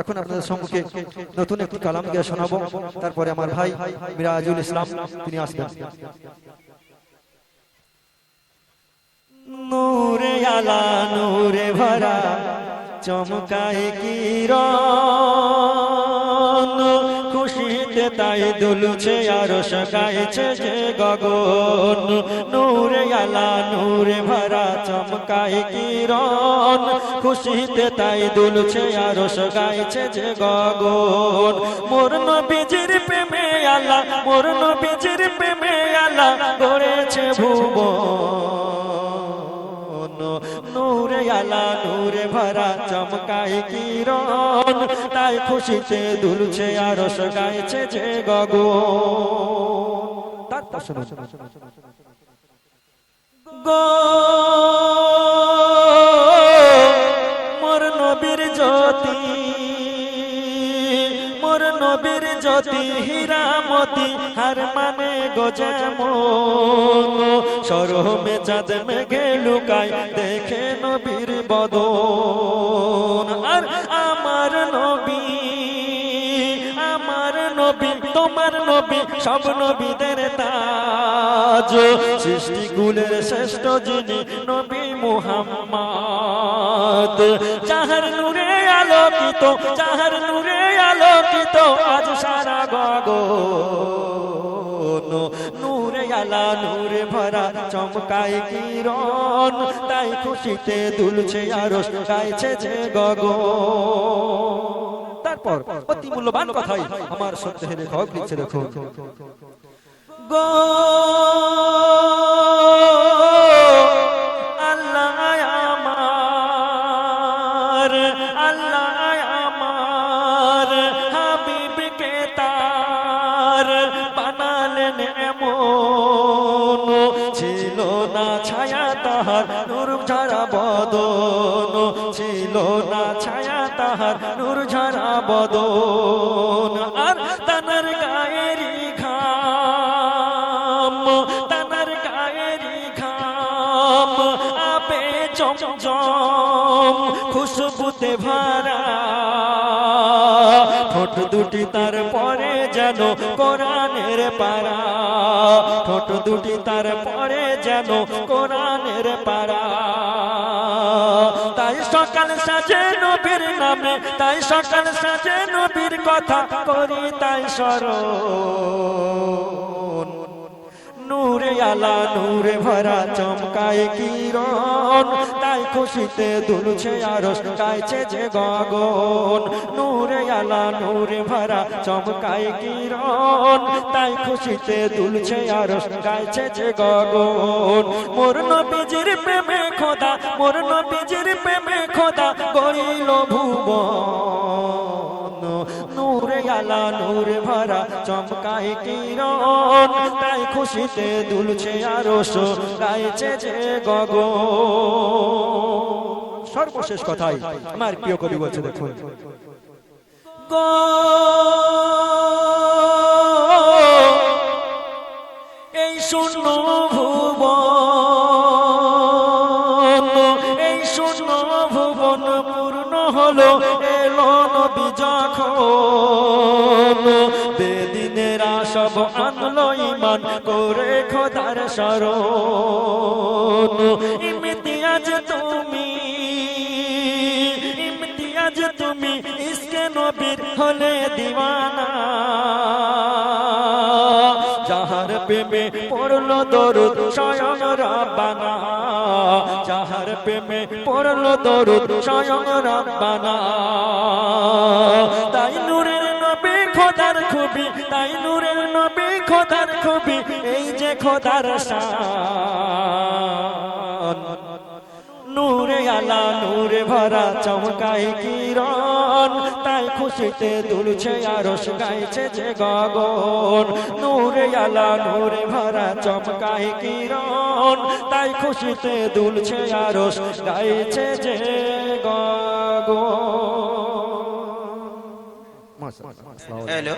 এখন আপনাদের সম্মুখে নতুন একটি কালাম গিয়ে শোনাবো। তারপরে আমার ভাই মিরাজুল ইসলাম, তিনি আসবেন। নূরে আলা, নূরে ভরা, চমকায় কিরণ। খুশিতে তাই দুলছে আর সকাইছে যে গগন? নূরে আলা, নূরে ভরা চমকায় কিরণ? খুশিতে তাই দুলছে আর সকাইছে যে গগন? মোর নবীজির প্রেমে আলা, মোর নবীজির প্রেমে আলা, গড়েছে ভুবন। আলা নূরে ভরা চমকায় কিরণ তাই খুশিতে দুলছে আর গাইছে যে গগ গো জ্যোতি হীরামতি হার মানে গজামন সরমে চাঁদ মেঘে লুকায় দেখে নবীর বদন। আর আমার নবী আমার নবী তোমার নবী সব নবীদের তাজ। সৃষ্টি কুলের শ্রেষ্ঠ যিনি নবী মুহাম্মদ। যাহার নূরে আলোকিত যাহার নূরে আলোকিত সারা গগন। নূরে আলা নূরে ভরা চমকায় কিরণ। তাই খুশিতে দুলছে আরস গাইছে যে গগন। তারপর অতি মূল্যবান কথাই আমার সন্দেহে লেখক লিখছে দেখুন। গো আল্লাহ আমার, আল্লাহ এমন ছিল না ছায়া তাহার নূর ঝরা বদন। ছিল না ছায়া তাহার নূর ঝরা বদন। আর তানার গায়েরি ঘাম, তানার গায়েরি ঘাম, আপে চমচম খুশবুতে ভরা। ঠোঁট দুটি তার পরে যেন কোরআনের পারা ঠোঁট দুটি তার পরে যেন কোরআনের পারা তাই সকাল সাজে নবীর নামে, তাই সকাল সাজে নবীর কথা করি, তাই নূরে আলা নূরে ভরা চমকায় কিরণ, তাই খুশিতে দুলছে আরস গাইছে যে গগন। নূরে আলা নূরে ভরা চমকায় কিরণ, তাই খুশিতে দুলছে আরস গাইছে যে গগন। মোর নবীজির প্রেমে খোদা, মোর নবীজির প্রেমে খোদা গড়িল ভুবন। আলা নূরে ভরা, চমকায় কিরণ। তাই খুশিতে দুলছে আরস, গাইছে যে গগ সর্বশেষ কথাই আমার প্রিয় কবি বলছে, দেখুন। এই শূন্য ভুবন নবী যখন বেদিনেরা সব আনলো ইমান করে খোদার শরণ। ইমতিয়াজ তুমি ইমতিয়াজ তুমি, ইসকে নবীর হলে দিওয়ানা। যাহার প্রেমে পড়ল দরুদ স্বয়ং রাব্বানা। যাহার প্রেমে পড়ল দরুদ স্বয়ং রাব্বানা। তাই নূরের নবী খোদার খুবই তাই নূরের নবী খোদার খুবই এই যে খোদার শান নূরে আলা নূরে ভরা চমকায় কিরণ। তাই খুশিতে দুলছে আরস গাইছে যে গগন। নূরে আলা নূরে ভরা চমকায় কিরণ। তাই খুশিতে দুলছে আরস গাইছে যে গগন। হ্যালো।